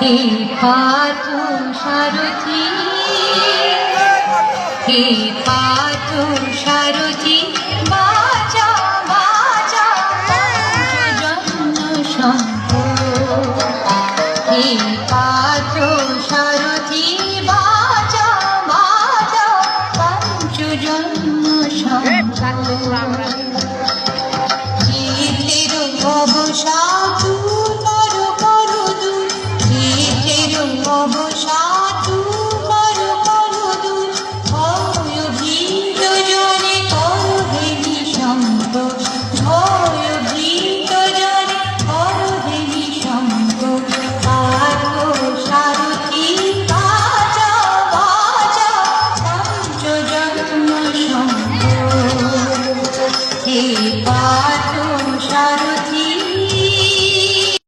হে পার্থ সারথি, হে পার্থ সারথি, বাজা বাজা জন্য সম্ভব হে পার্থ সারথি বাজা পঞ্চজন্ম। সম্ভব হে পার্থ সারথি